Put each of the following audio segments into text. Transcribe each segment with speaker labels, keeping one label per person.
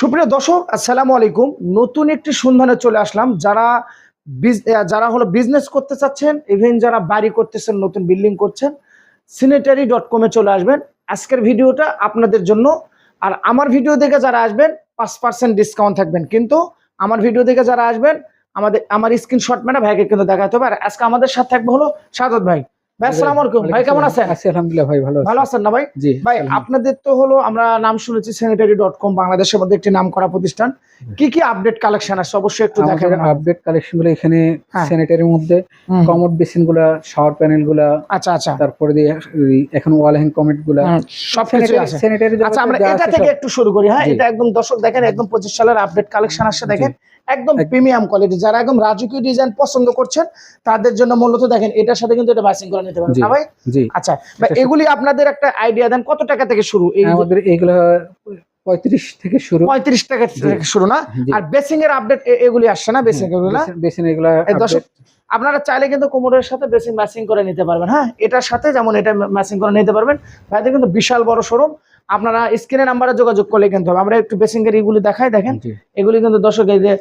Speaker 1: সুপ্রিয় দর্শক, আসসালামু আলাইকুম। নতুন একটি সন্ধানে চলে আসলাম। যারা যারা হলো বিজনেস করতে চাচ্ছেন ইভেন যারা বাড়ি করতেছেন, নতুন বিল্ডিং করছেন সিনেটারি ডট কমে চলে আসবেন। আজকের ভিডিওটা আপনাদের জন্য। আর আমার ভিডিও দেখে যারা আসবেন, পাঁচ পার্সেন্ট ডিসকাউন্ট থাকবেন। কিন্তু আমার ভিডিও দেখে যারা আসবেন, আমাদের, আমার স্ক্রিনশট মেটা ভাইকে কিন্তু দেখাতে হবে। আর আজকে আমাদের সাথে থাকবে হলো সাদত ভাই। ভাই আসসালামু আলাইকুম। ভাই কেমন আছেন?
Speaker 2: আছি আলহামদুলিল্লাহ ভাই ভালো
Speaker 1: ভালো আছেন না ভাই?
Speaker 2: জি
Speaker 1: ভাই আপনাদের তো হলো আমরা নাম শুনেছি স্যানিটারি ডট কম বাংলাদেশের মধ্যে একটি প্রতিষ্ঠান। কি কি আপডেট কালেকশন আছে? অবশ্যই একটু দেখাবেন।
Speaker 2: আপডেট কালেকশনগুলো এখানে
Speaker 1: হ্যাঁ।
Speaker 2: স্যানিটারির মধ্যে। কমোড বেসিনগুলা শাওয়ার প্যানেলগুলা
Speaker 1: আচ্ছা আচ্ছা।
Speaker 2: তারপরে এখন ওয়াল হ্যাং
Speaker 1: কমেটগুলা। আছে।
Speaker 2: স্যানিটারি
Speaker 1: আচ্ছা আমরা এটা থেকে একটু শুরু করি হ্যাঁ? এটা একদম দর্শক দেখেন একদম পঁচিশ সালের আপডেট কালেকশন আসছে দেখেন। একদম প্রিমিয়াম কোয়ালিটি যারা একদম রাজকীয় ডিজাইন পছন্দ করছেন তাদের জন্য মূলত দেখেন এটার সাথে কিন্তু এটা ম্যাচিং করে নিতে পারবেন। ভাই?
Speaker 2: জি।
Speaker 1: আচ্ছা ভাই এগুলি আপনাদের একটা আইডিয়া দেন কত টাকা থেকে শুরু? এই
Speaker 2: আমাদের এইগুলা পঁয়ত্রিশ থেকে শুরু।
Speaker 1: পঁয়ত্রিশ টাকা থেকে শুরু না? আর বেসিং এর আপডেট এগুলি আসছে না বেসিং এগুলো না?
Speaker 2: এগুলা
Speaker 1: আপনারা চাইলে কিন্তু কোমরের সাথে বেসিং ম্যাচিং করে নিতে পারবেন। হ্যাঁ এটার সাথে যেমন এটা ম্যাচিং করে নিতে পারবেন। ভাইদের কিন্তু বিশাল বড় শোরুম আপনারা স্ক্রিনের নাম্বারে যোগাযোগ করলে কিন্তু হবে। আমরা একটু বেসিং এর এগুলি দেখাই দেখেন। এগুলি কিন্তু দর্শক এই যে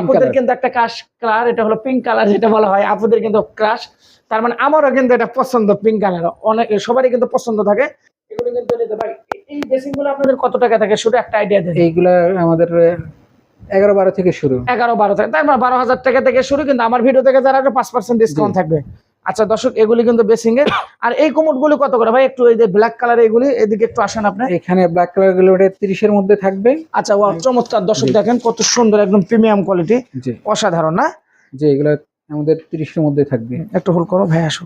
Speaker 1: আপুদের কিন্তু একটা কাশ কালার এটা হলো পিঙ্ক কালার যেটা বলা হয়। আপুদের কিন্তু ক্রাশ তার মানে আমারও কিন্তু এটা পছন্দ পিঙ্ক কালার অনেক সবারই কিন্তু পছন্দ থাকে। এগুলি কিন্তু নিতে পারি এই বেসিংগুলো আপনাদের কত টাকা থাকে? শুরু একটা আইডিয়া দেন।
Speaker 2: এইগুলা আমাদের এগারো বারো থেকে শুরু।
Speaker 1: এগারো বারো থেকে তার মানে বারো হাজার টাকা থেকে শুরু কিন্তু আমার ভিডিও থেকে যারা পাঁচ পার্সেন্ট ডিসকাউন্ট থাকবে। আচ্ছা দর্শক এগুলি কিন্তু বেসিং এর আর এই কোমর গুলি কত করে ভাই? একটু এই যে ব্ল্যাক কালার এগুলি এদিকে একটু আসেন আপনি।
Speaker 2: এখানে ব্ল্যাক কালারগুলো তিরিশের মধ্যে থাকবে।
Speaker 1: আচ্ছা ওয়া চমৎকার। দর্শক। দেখেন কত সুন্দর একদম প্রিমিয়াম কোয়ালিটি অসাধারণ না?
Speaker 2: যে এগুলো আমাদের তিরিশের মধ্যে থাকবে।
Speaker 1: একটু হোল্ড করো ভাই আসো।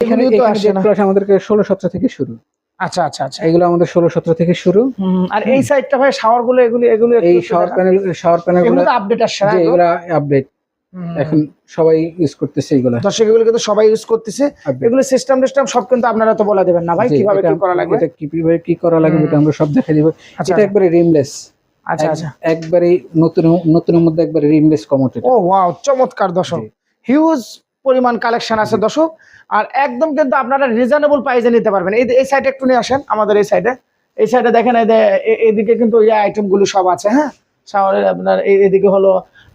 Speaker 2: এখানে
Speaker 1: তো আসে
Speaker 2: আমাদেরকে ষোলো সতেরো থেকে শুরু।
Speaker 1: আচ্ছা আচ্ছা আচ্ছা।
Speaker 2: এগুলো আমাদের ষোলো সতেরো থেকে শুরু।
Speaker 1: আর এই সাইডটা ভাই শাওয়ারগুলো এগুলি এগুলি
Speaker 2: এই শাওয়ার প্যানেল শাওয়ার প্যানেলগুলো
Speaker 1: এগুলো আপডেট আসছে?
Speaker 2: এগুলা? আপডেট। এখন সবাই ইউজ করতেছে এগুলা
Speaker 1: দর্শক এগুলো কিন্তু সবাই ইউজ করতেছে। এগুলো সিস্টেম টিস্টেম সব কিন্তু আপনারা তো বলে দেবেন না ভাই কীভাবে কি করা লাগবে?
Speaker 2: এটা কীভাবে কি করা লাগবে এটা আমরা সব দেখাই দিব।
Speaker 1: আচ্ছা।
Speaker 2: এটা একবারে রিমলেস
Speaker 1: আচ্ছা আচ্ছা।
Speaker 2: একবারে নতুন নতুনের মধ্যে একবারে রিমলেস কমোট
Speaker 1: ও ওয়াও চমৎকার দর্শক। হিউজ পরিমাণ কালেকশন আছে দর্শক। আর একদম কিন্তু আপনারা রিজনেবল প্রাইসে নিতে পারবেন। এই এই সাইডে একটু নিয়ে আসেন আমাদের এই সাইডে এই সাইডে দেখেন এদিকে কিন্তু এই আইটেমগুলো সব আছে হ্যাঁ? শাওয়ারের আপনার এই- এদিকে হলো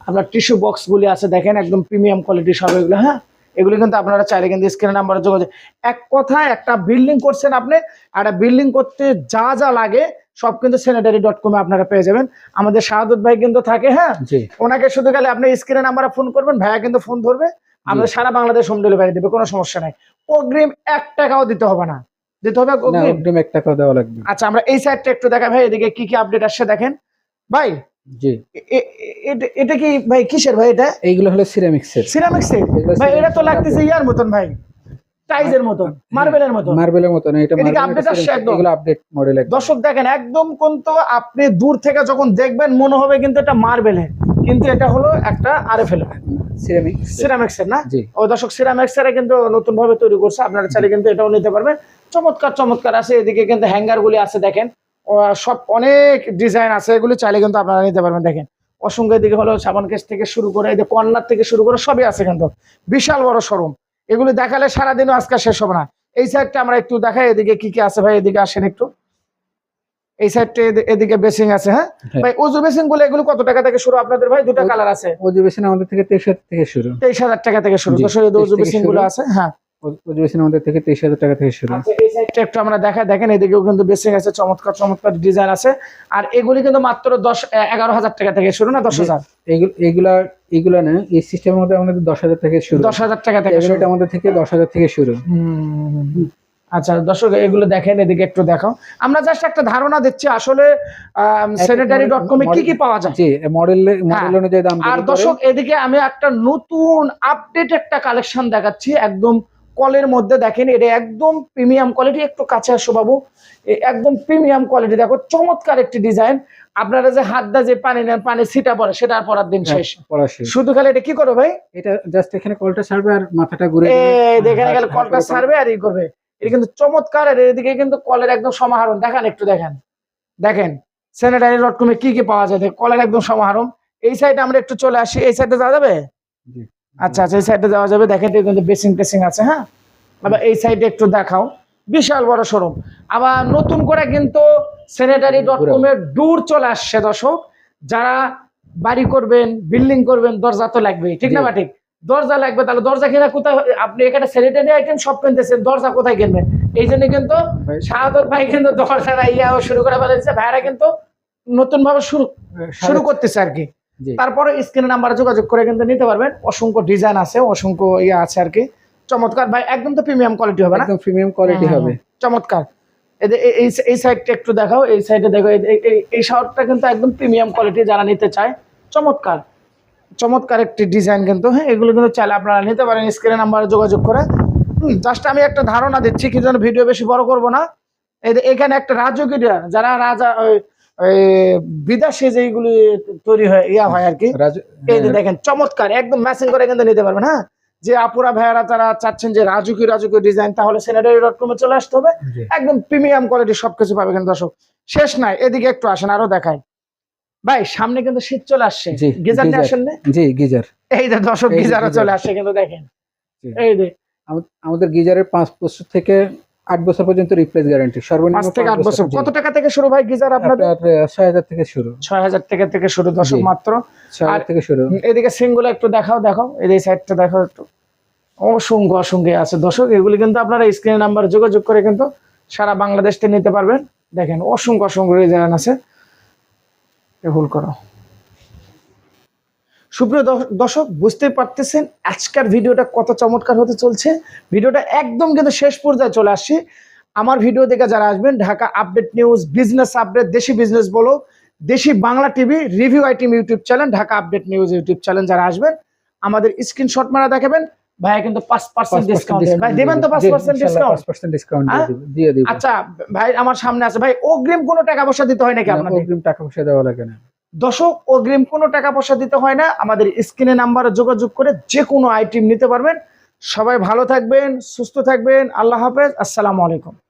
Speaker 1: আপনার টিস্যু বক্স গুলি আছে দেখেন একদম প্রিমিয়াম কোয়ালিটি সব এগুলো হ্যাঁ? এগুলো কিন্তু আপনারা চাইলে কিন্তু স্ক্রিনের নাম্বারে যোগাযোগ এক কথায় একটা বিল্ডিং করছেন আপনি একটা বিল্ডিং করতে যা যা লাগে সব কিন্তু স্যানিটারি ডট কমে আপনারা পেয়ে যাবেন। আমাদের শাহাদুত ভাই কিন্তু থাকে হ্যাঁ? ওনাকে শুধু গেলে আপনি স্ক্রিনে নাম্বারে ফোন করবেন ভাইয়া কিন্তু ফোন ধরবে। আমাদের সারা বাংলাদেশ হোম ডেলিভারি দেবে কোনো সমস্যা নাই। অগ্রিম এক টাকাও দিতে হবে না। দিতে হবে অগ্রিম?
Speaker 2: এক টাকা দেওয়া লাগবে।
Speaker 1: আচ্ছা আমরা এই সাইডটা একটু দেখা ভাই এদিকে কি কি আপডেট আসছে দেখেন। ভাই
Speaker 2: জি।
Speaker 1: এটা- কি ভাই কিসের ভাই এটা?
Speaker 2: এইগুলো হলো সিরামিক্স এর।
Speaker 1: সিরামিক সেট ভাই এটা তো লাগতেছে ইয়ার মতন ভাই। টাইজের মতন মার্বেলের মতন।
Speaker 2: মার্বেলের মতো এটা
Speaker 1: এদিকে আসছে একদম।
Speaker 2: এগুলো আপডেট মডেল
Speaker 1: দর্শক দেখেন একদম কিন্তু আপনি দূর থেকে যখন দেখবেন মনে হবে কিন্তু এটা মার্বেলের কিন্তু এটা হলো একটা আরএফএল
Speaker 2: সিরামিক্স
Speaker 1: সিরামিক্স এর। না?
Speaker 2: জি।
Speaker 1: ও দর্শক সিরামিক্স এর কিন্তু নতুন ভাবে তৈরি করছে। আপনারা চাইলে কিন্তু এটাও নিতে পারবেন। চমৎকার চমৎকার আছে। এদিকে কিন্তু হ্যাঙ্গার গুলি আছে দেখেন। সব অনেক ডিজাইন আছে এগুলো চাইলে কিন্তু আপনারা নিতে পারবেন। দেখেন অসংখ্য এদিকে হলো সাবান কেস থেকে শুরু করে এই যে কর্নার থেকে শুরু করে সবই আছে কিন্তু। বিশাল বড় শোরুম এগুলো দেখালে সারাদিনও আজকে শেষ হবে না। এই সাইডটা আমরা একটু দেখাই এদিকে কি কি আছে ভাই এদিকে আসেন একটু। এই সাইডটা এদিকে বেসিং আছে হ্যাঁ?
Speaker 2: হ্যাঁ।
Speaker 1: ভাই ওজু বেসিংগুলো এগুলো কত টাকা থেকে শুরু? আপনাদের ভাই দুটো কালার আছে।
Speaker 2: ওজু বেসিং আমাদের থেকে তেইশ থেকে শুরু।
Speaker 1: তেইশ হাজার টাকা থেকে শুরু।
Speaker 2: জি,
Speaker 1: দর্শক এই যে
Speaker 2: 23
Speaker 1: উজু
Speaker 2: থেকে বেসিংগুলো
Speaker 1: আছে হ্যাঁ।
Speaker 2: ওজু বেসিন আমাদের থেকে তেইশ হাজার টাকা থেকে শুরু।
Speaker 1: আচ্ছা, একটু আমরা দেখা দেখেন এদিকেও কিন্তু বেসিং আছে চমৎকার চমৎকার ডিজাইন আছে। আর এগুলি কিন্তু মাত্র দশ এগারো হাজার টাকা থেকে শুরু না দশ হাজার?
Speaker 2: এইগুলা এইগুলা না এই সিস্টেমের মধ্যে আমাদের দশ হাজার থেকে শুরু।
Speaker 1: দশ হাজার টাকা থেকে
Speaker 2: এগুলো আমাদের থেকে দশ হাজার থেকে শুরু।
Speaker 1: আচ্ছা দর্শক এগুলো দেখেন এদিকে একটু দেখাও। আমরা জাস্ট একটা ধারণা দিচ্ছি আসলে স্যানিটারি ডট কমে কি কি পাওয়া যায়?
Speaker 2: জি মডেল মডেল অনুযায়ী দাম
Speaker 1: আর দর্শক এদিকে আমি একটা নতুন আপডেট একটা কালেকশন দেখাচ্ছি একদম কলের মধ্যে দেখেন এটা একদম প্রিমিয়াম কোয়ালিটি একটু কাছে আসো বাবু। একদম প্রিমিয়াম কোয়ালিটি দেখো চমৎকার একটি ডিজাইন আপনারা যে হাত দা যে পানি নেন পানি ছিটা পড়ে সেটা আর পরার দিন শেষ।
Speaker 2: হ্যাঁ,
Speaker 1: শুধু খালি এটা কি করো ভাই?
Speaker 2: এটা জাস্ট এখানে কলটা ছাড়বে আর মাথাটা ঘুরে
Speaker 1: এই দেখেন গেলে
Speaker 2: হ্যাঁ,
Speaker 1: কলটা ছাড়বে আর ই করবে। এটা কিন্তু চমৎকার আর এদিকে কিন্তু কলের একদম সমাহারণ। দেখান একটু দেখেন। দেখেন স্যানিটারি ডট কমে কি কি পাওয়া যায়? কলের একদম সমাহারণ। এই সাইডে আমরা একটু চলে আসি। এই সাইডে যাওয়া যাবে?
Speaker 2: জি।
Speaker 1: আচ্ছা আচ্ছা এই সাইডে যাওয়া যাবে। দেখেন কিন্তু বেসিং টেসিং আছে হ্যাঁ? আবার এই সাইডে একটু দেখাও। বিশাল বড় শোরুম আবার নতুন করে কিন্তু স্যানিটারি ডট কমের ডুর চলে আসছে দর্শক। যারা বাড়ি করবেন বিল্ডিং করবেন দরজা তো লাগবে ঠিক না
Speaker 2: জি।
Speaker 1: বা ঠিক? দরজা লাগবে তাহলে দরজা কিনা কোথায়? আপনি এখানে স্যানিটারি আইটেম সব কিনতেছেন দরজা কোথায় কিনবেন? এই জন্য কিন্তু শাহাদত ভাই কিন্তু দরজা ইয়া শুরু করে ফেলেছে। ভাইরা কিন্তু নতুন ভাবে শুরু শুরু করতেছে আর কি। তারপরে স্ক্রিনে নাম্বারে যোগাযোগ করে কিন্তু নিতে পারবেন। অসংখ্য ডিজাইন আছে অসংখ্য ইয়ে আছে আর কি। চমৎকার। ভাই একদম তো প্রিমিয়াম কোয়ালিটি হবে না?
Speaker 2: একদম প্রিমিয়াম কোয়ালিটি হবে।
Speaker 1: চমৎকার। এই- এই এই সাইডটা একটু দেখাও। এই সাইডে দেখো এই- শার্টটা কিন্তু একদম প্রিমিয়াম কোয়ালিটি যারা নিতে চায়। চমৎকার। চমৎকার একটি ডিজাইন কিন্তু হ্যাঁ এগুলো কিন্তু চাইলে আপনারা নিতে পারেন স্ক্রিনে নাম্বারে যোগাযোগ করে। জাস্ট আমি একটা ধারণা দিচ্ছি কি যেন ভিডিও বেশি বড় করব না। এখানে একটা রাজকীয় যারা রাজা বিদেশে যেগুলি তৈরি হয় ইয়া হয় আর কি। এই যে দেখেন চমৎকার একদম ম্যাচিং করে কিন্তু নিতে পারবেন হ্যাঁ? যে আপুরা ভাইয়ারা যারা চাচ্ছেন যে রাজুকি রাজুকি ডিজাইন তাহলে সেনাটারি ডট কমে চলে আসতে হবে। একদম প্রিমিয়াম কোয়ালিটি সবকিছু পাবে কিন্তু দর্শক। শেষ নাই এদিকে একটু আসেন আরও দেখায় ভাই সামনে কিন্তু শীত চলে আসছে। গিজার নিয়ে আসেন
Speaker 2: জি গিজার।
Speaker 1: এই যে দর্শক গিজারও
Speaker 2: গিজার।
Speaker 1: চলে আসছে কিন্তু দেখেন। এই যে
Speaker 2: আমাদের গিজারের পাঁচ বছর থেকে আট বছর পর্যন্ত রিপ্লেস গ্যারান্টি সর্বনিম্ন
Speaker 1: পাঁচ থেকে আট বছর কত টাকা থেকে শুরু ভাই গিজার আপনাদের?
Speaker 2: আপনার ছয় হাজার থেকে শুরু।
Speaker 1: ছয় হাজার টাকা থেকে শুরু দর্শক
Speaker 2: জি।
Speaker 1: মাত্র। আর-
Speaker 2: থেকে শুরু।
Speaker 1: এদিকে সিংগুলো একটু দেখাও দেখাও। এই সাইডটা দেখাও একটু। অসংখ্য অসংখ্য আছে। দর্শক এগুলি কিন্তু আপনারা স্ক্রিন নাম্বার যোগাযোগ করে কিন্তু সারা বাংলাদেশ থেকে নিতে পারবেন। দেখেন অসংখ্য অসংখ্য ডিজাইন আছে। ভুল করো। সুপ্রিয় দর্শ- দর্শক বুঝতে পারতেছেন আজকের ভিডিওটা কত চমৎকার হতে চলছে। ভিডিওটা একদম কিন্তু শেষ পর্যায়ে চলে আসছে। আমার ভিডিও দেখে যারা আসবেন Dhaka update news business update দেশি বিজনেস বলো দেশি Bangla TV review item YouTube channel Dhaka update news YouTube channel যারা আসবেন আমাদের স্ক্রিনশট মারা দেখাবেন। ভাইয়া কিন্তু পাঁচ পার্সেন্ট ডিসকাউন্ট ভাই দেবেন তো পাঁচ পার্সেন্ট ডিসকাউন্ট
Speaker 2: পার্সেন্ট ডিসকাউন্ট
Speaker 1: হ্যাঁ?
Speaker 2: দিয়ে দিব।
Speaker 1: আচ্ছা ভাই আমার সামনে আছে। ভাই অগ্রিম কোনো টাকা পয়সা দিতে হয় নাকি
Speaker 2: না,
Speaker 1: আপনাদের?
Speaker 2: অগ্রিম টাকা পয়সা দেওয়া লাগে না।
Speaker 1: দর্শক, অগ্রিম কোনো টাকা পয়সা দিতে হয় না। আমাদের স্ক্রিনে নাম্বারে যোগাযোগ করে যে কোনো আইটেম নিতে পারবেন। সবাই ভালো থাকবেন, সুস্থ থাকবেন। আল্লাহ হাফেজ। আসসালামু আলাইকুম।